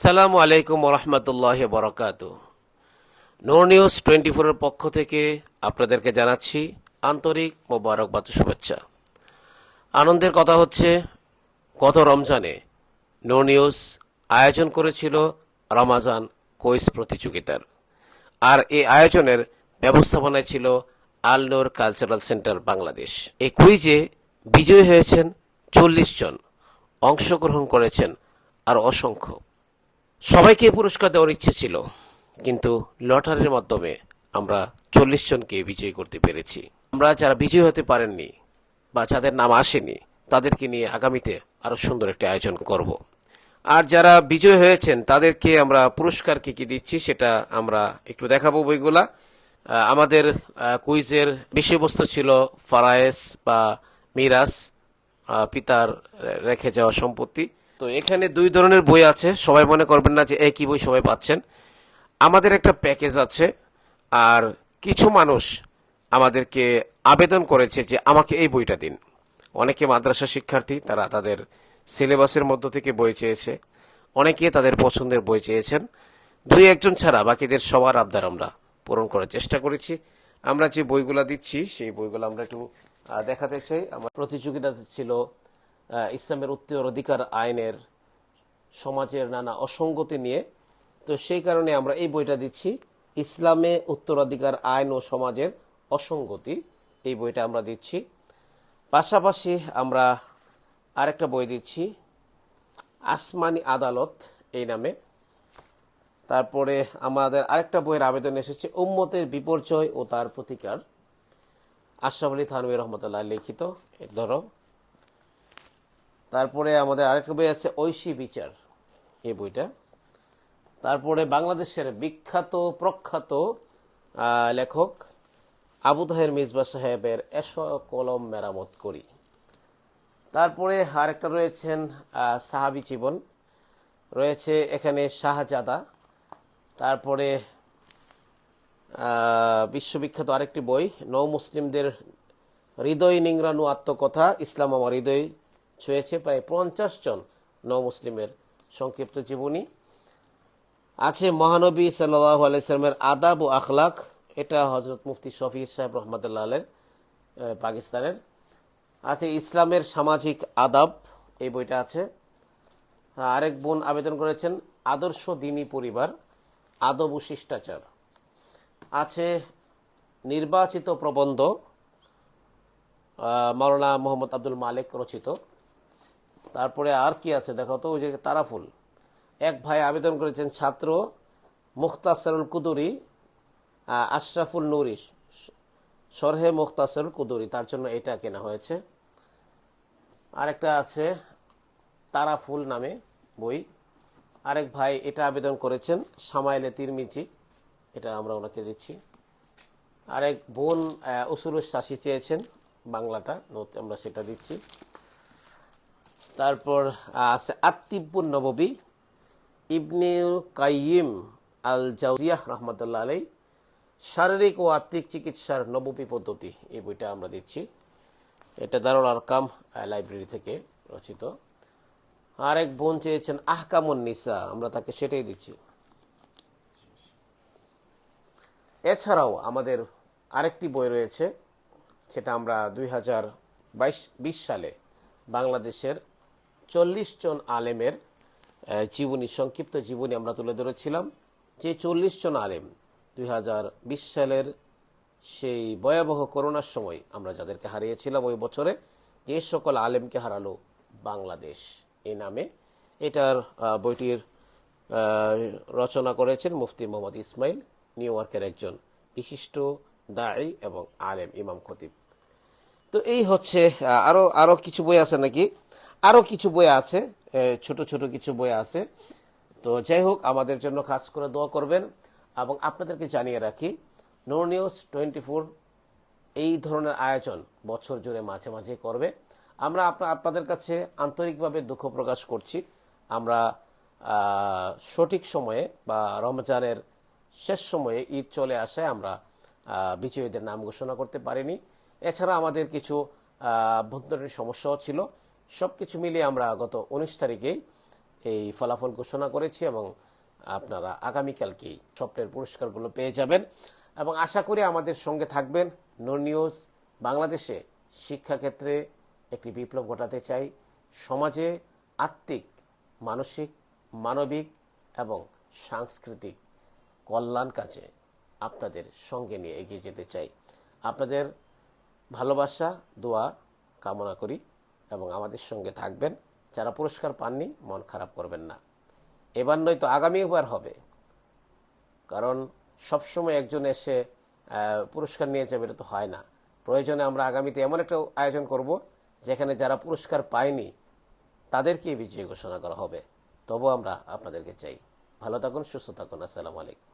আসসালামু আলাইকুম রহমতুল্লাহ বরকাত নোর নিউজ টোয়েন্টি ফোরের পক্ষ থেকে আপনাদেরকে জানাচ্ছি আন্তরিক মোবারকবাদ শুভেচ্ছা। আনন্দের কথা হচ্ছে, গত রমজানে নোর নিউজ আয়োজন করেছিল রমাজান কুইজ প্রতিযোগিতার। আর এই আয়োজনের ব্যবস্থাপনায় ছিল আলনোর কালচারাল সেন্টার বাংলাদেশ। এই কুইজে বিজয়ী হয়েছেন চল্লিশ জন, অংশগ্রহণ করেছেন আর অসংখ্য। সবাইকে পুরস্কার দেওয়ার ইচ্ছে ছিল, কিন্তু লটারির মাধ্যমে আমরা চল্লিশ জনকে বিজয়ী করতে পেরেছি। আমরা যারা বিজয়ী হতে পারেননি বা যাদের নাম আসেনি, তাদেরকে নিয়ে আগামীতে আরও সুন্দর একটি আয়োজন করব। আর যারা বিজয় হয়েছেন, তাদেরকে আমরা পুরস্কার কি কি দিচ্ছি সেটা আমরা একটু দেখাবো বইগুলা। আমাদের কুইজের বিষয়বস্তু ছিল ফারায়েস বা মিরাস পিতার রেখে যাওয়া সম্পত্তি। তো এখানে দুই ধরনের বই আছে। সবাই মনে করবেন না যে একই বই সবাই পাচ্ছেন। আমাদের একটা প্যাকেজ আছে আর কিছু মানুষ আমাদেরকে আবেদন করেছে যে আমাকে এই বইটা দিন। অনেকে মাদ্রাসা শিক্ষার্থী, তারা তাদের সিলেবাসের মধ্য থেকে বই চেয়েছে। অনেকে তাদের পছন্দের বই চেয়েছেন। দুই একজন ছাড়া বাকিদের সবার আবদার আমরা পূরণ করার চেষ্টা করেছি। আমরা যে বইগুলা দিচ্ছি, সেই বইগুলো আমরা একটু দেখাতে চাই। আমার প্রতিযোগিতা ছিল ইসলামের উত্তরাধিকার আইনের সমাজের নানা অসঙ্গতি নিয়ে। তো সেই কারণে আমরা এই বইটা দিচ্ছি, ইসলামে উত্তরাধিকার আইন ও সমাজের অসঙ্গতি। এই বইটা আমরা দিচ্ছি। পাশাপাশি আমরা আরেকটা বই দিচ্ছি, আসমানি আদালত এই নামে। তারপরে আমাদের আরেকটা বইয়ের আবেদন এসেছে, উম্মতের বিপর্যয় ও তার প্রতিকার। আশরাফ আলী থানবী রহমতুল্লাহ লিখিত ধরো তারপরে আমাদের আরেকটা বই আছে, ঐশী বিচার। এই বইটা। তারপরে বাংলাদেশের বিখ্যাত, প্রখ্যাত লেখক আবু তাহের মিসবা সাহেবের এস কলম মেরামত করি। তারপরে আরেকটা রয়েছেন সাহাবী জীবন। রয়েছে এখানে শাহজাদা। তারপরে বিশ্ববিখ্যাত আরেকটি বই, নৌ মুসলিমদের হৃদয় নিংরানু আত্মকথা, ইসলাম আমার হৃদয়। ছুঁয়েছে প্রায় পঞ্চাশ জন নৌ মুসলিমের সংক্ষিপ্ত জীবনী। আছে মহানবী সাল্লাহ আলাইসলামের আদাব ও আখলাক। এটা হজরত মুফতি শফি সাহেব রহমতুল্লাহ আলের পাকিস্তানের। আছে ইসলামের সামাজিক আদাব এই বইটা আছে। হ্যাঁ, আরেক বোন আবেদন করেছেন আদর্শ দিনী পরিবার আদব ও শিষ্টাচার। আছে নির্বাচিত প্রবন্ধ আহ, মাওলানা মোহাম্মদ আব্দুল মালিক রচিত। তারপরে আর কি আছে? দেখো তো, ওই যে তারাফুল। এক ভাই আবেদন করেছেন, ছাত্র মুখতাসরুল কুদুরি আশরাফুল নুরি সরহে মুখতাসরুল কুদুরি, তার জন্য এটা কেনা হয়েছে। আরেকটা আছে, তারাফুল নামে বই। আরেক ভাই এটা আবেদন করেছেন, সামাইলে তিরমিচি এটা আমরা ওনাকে দিচ্ছি। আরেক বোন উসুরুস শাসি চেয়েছেন, বাংলাটা আমরা সেটা দিচ্ছি। তারপর আছে আত্মিবুন নববী, ইবনে কাইয়িম আল জাউজিয়াহ রহমতুল্লাহ আলাই শারীরিক ও আত্মিক চিকিৎসার নববী পদ্ধতি, এই বইটা আমরা দিচ্ছি। এটা দারুল আরকাম লাইব্রেরি থেকে রচিত। আরেক বোন চেয়েছেন আহকামুন নিসা, আমরা তাকে সেটাই দিচ্ছি। এছাড়াও আমাদের আরেকটি বই রয়েছে, সেটা আমরা দুই হাজার সালে বাংলাদেশের চল্লিশ জন আলেমের জীবনী, সংক্ষিপ্ত জীবনী আমরা তুলে ধরেছিলাম। যে চল্লিশ জন আলেম দুই হাজার বিশ সালের সেই ভয়াবহ করোনার সময় আমরা যাদেরকে হারিয়েছিলাম ওই বছরে, যে সকল আলেমকে হারালো বাংলাদেশ এই নামে। এটার বইটির রচনা করেছেন মুফতি মোহাম্মদ ইসমাইল, নিউ ইয়র্কের একজন বিশিষ্ট দায়ী এবং আলেম ইমাম খতিব। তো এই হচ্ছে আহ, আরও আরও কিছু বই আছে নাকি? আরও কিছু বই আছে ছোট ছোট কিছু বই আছে। তো যাই হোক আমাদের জন্য কাজ করে দোয়া করবেন এবং আপনাদেরকে জানিয়ে রাখি নো নিউজ টোয়েন্টি ফোর এই ধরনের আয়োজন বছর জুড়ে মাঝে মাঝে করবে। আমরা আপনা- আপনাদের কাছে আন্তরিকভাবে দুঃখ প্রকাশ করছি। আমরা সঠিক সময়ে বা রমজানের শেষ সময়ে ঈদ চলে আসায় আমরা বিজয়ীদের নাম ঘোষণা করতে পারিনি। এছাড়া আমাদের কিছু অভ্যন্তরীণ সমস্যাও ছিল। সব কিছু মিলিয়ে আমরা গত উনিশ তারিখেই এই ফলাফল ঘোষণা করেছি এবং আপনারা আগামীকালকেই স্বপ্নের পুরস্কারগুলো পেয়ে যাবেন। এবং আশা করি আমাদের সঙ্গে থাকবেন নো নিউজ বাংলাদেশে। শিক্ষাক্ষেত্রে একটি বিপ্লব ঘটাতে চাই। সমাজে আত্মিক, মানসিক, মানবিক এবং সাংস্কৃতিক কল্যাণ কাজে আপনাদের সঙ্গে নিয়ে এগিয়ে যেতে চাই। আপনাদের ভালোবাসা, দোয়া কামনা করি এবং আমাদের সঙ্গে থাকবেন। যারা পুরস্কার পাননি, মন খারাপ করবেন না। এবার নয়তো আগামীবার হবে। কারণ সবসময় একজন এসে পুরস্কার নিয়ে যাবে এটা তো হয় না। প্রয়োজনে আমরা আগামীতে এমন একটা আয়োজন করব, যেখানে যারা পুরস্কার পায়নি তাদেরকে বিজয়ী ঘোষণা করা হবে। তবু আমরা আপনাদেরকে চাই। ভালো থাকুন, সুস্থ থাকুন। আসসালামু আলাইকুম।